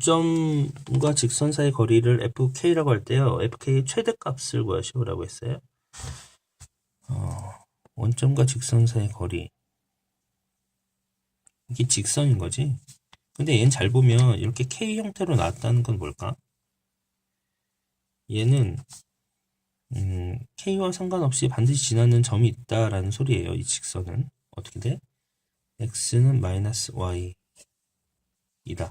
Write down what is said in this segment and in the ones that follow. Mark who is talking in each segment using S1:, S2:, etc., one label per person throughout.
S1: 원점과 직선 사이 거리를 fk라고 할 때요. fk의 최대값을 구하시오라고 했어요. 어, 원점과 직선 사이 거리. 이게 직선인 거지. 근데 얘는 잘 보면 이렇게 k 형태로 나왔다는 건 뭘까? 얘는 음, k와 상관없이 반드시 지나는 점이 있다라는 소리예요. 이 직선은 어떻게 돼? x는 마이너스 y 이다.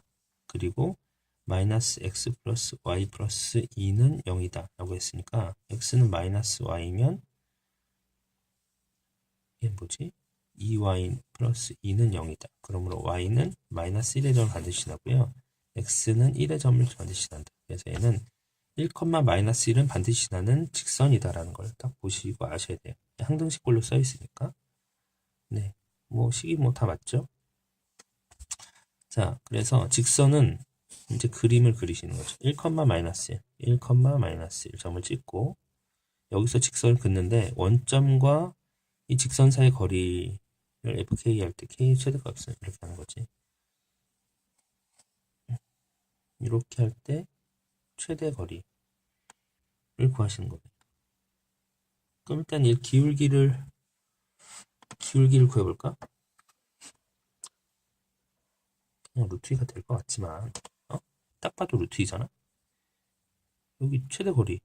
S1: 그리고 마이너스 x 플러스 y 플러스 2는 0이다 라고 했으니까 x는 마이너스 y면 이게 뭐지? 2y 플러스 2는 0이다. 그러므로 y는 마이너스 1의 점을 반드시 나고요. x는 1의 점을 반드시 난다. 그래서 얘는 1, 마이너스 1은 반드시 나는 직선이다라는 걸 딱 보시고 아셔야 돼요. 항등식꼴로 써 있으니까. 네. 뭐 식이 뭐 다 맞죠? 자, 그래서 직선은 이제 그림을 그리시는 거죠. 1, 마이너스 1, 1, 마이너스 1 점을 찍고 여기서 직선을 긋는데 원점과 이 직선 사이 거리를 fk 할 때 k 최대값은 이렇게 하는 거지. 이렇게 할 때 최대 거리를 구하시는 겁니다. 그럼 일단 이 기울기를 기울기를 구해볼까? 그냥 루트 2가 될 것 같지만. 어? 딱 봐도 루트 2잖아? 여기 최대 거리.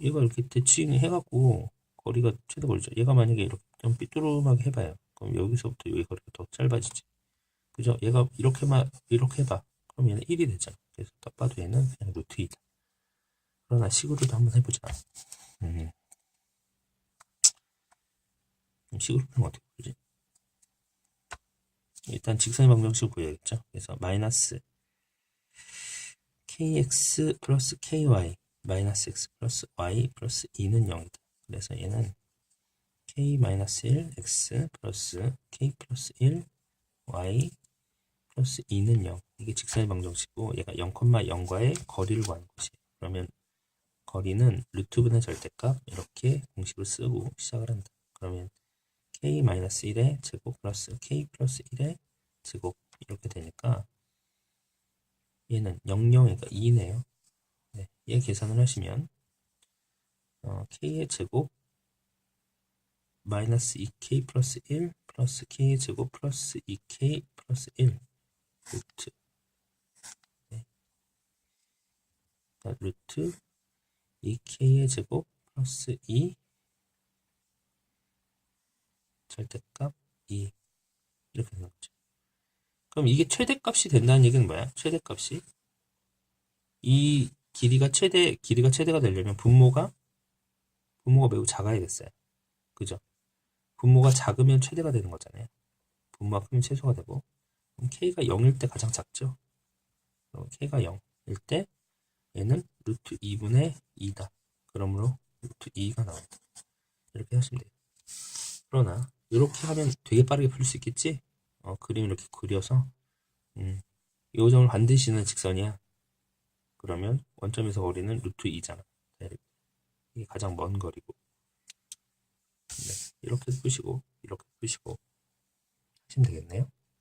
S1: 얘가 이렇게 대칭 해갖고 거리가 최대 거리죠. 얘가 만약에 이렇게 좀 삐뚤음하게 해봐요. 그럼 여기서부터 여기 거리가 더 짧아지지. 그죠? 얘가 이렇게만 이렇게 해봐. 그럼 얘는 1이 되잖아. 그래서 딱 봐도 얘는 그냥 루트 2다. 그러나 식으로도 한번 해보자. 음. 식으로 풀면 어떻게 풀지? 일단 직선의 방정식을 구해야겠죠. 그래서 마이너스 kx 플러스 ky 마이너스 x 플러스 y 플러스 2는 0이다. 그래서 얘는 k 마이너스 1 x 플러스 k 플러스 1 y 플러스 2는 0 이게 직선의 방정식이고 얘가 0,0과의 거리를 구하는 것이에요. 그러면 거리는 루트분의 절대값 이렇게 공식을 쓰고 시작을 한다. 그러면 k-1의 제곱 플러스 k 플러스 1의 제곱 이렇게 되니까 얘는 00이니까 2네요. 네, 얘 계산을 하시면 어, k의 제곱 마이너스 2k 플러스 1 플러스 k의 제곱 플러스 2k 플러스 1 루트 네. 그러니까 루트 2k의 제곱 플러스 2 절대값 2 이렇게 거죠. 그럼 이게 최대값이 된다는 얘기는 뭐야? 최대값이 이 길이가 최대 길이가 최대가 되려면 분모가 분모가 매우 작아야겠어요. 그죠? 분모가 작으면 최대가 되는 거잖아요. 분모가 크면 최소가 되고 그럼 k가 0일 때 가장 작죠. k가 0일 때 얘는 루트 2분의 2다. 그러므로 루트 2가 나온다. 이렇게 하시면 돼요. 그러나 이렇게 하면 되게 빠르게 풀 수 있겠지? 어, 그림 이렇게 그려서 음, 이 점을 반드시는 직선이야. 그러면 원점에서 거리는 루트 2잖아. 이게 가장 먼 거리고. 네, 이렇게 푸시고 이렇게 푸시고 하시면 되겠네요.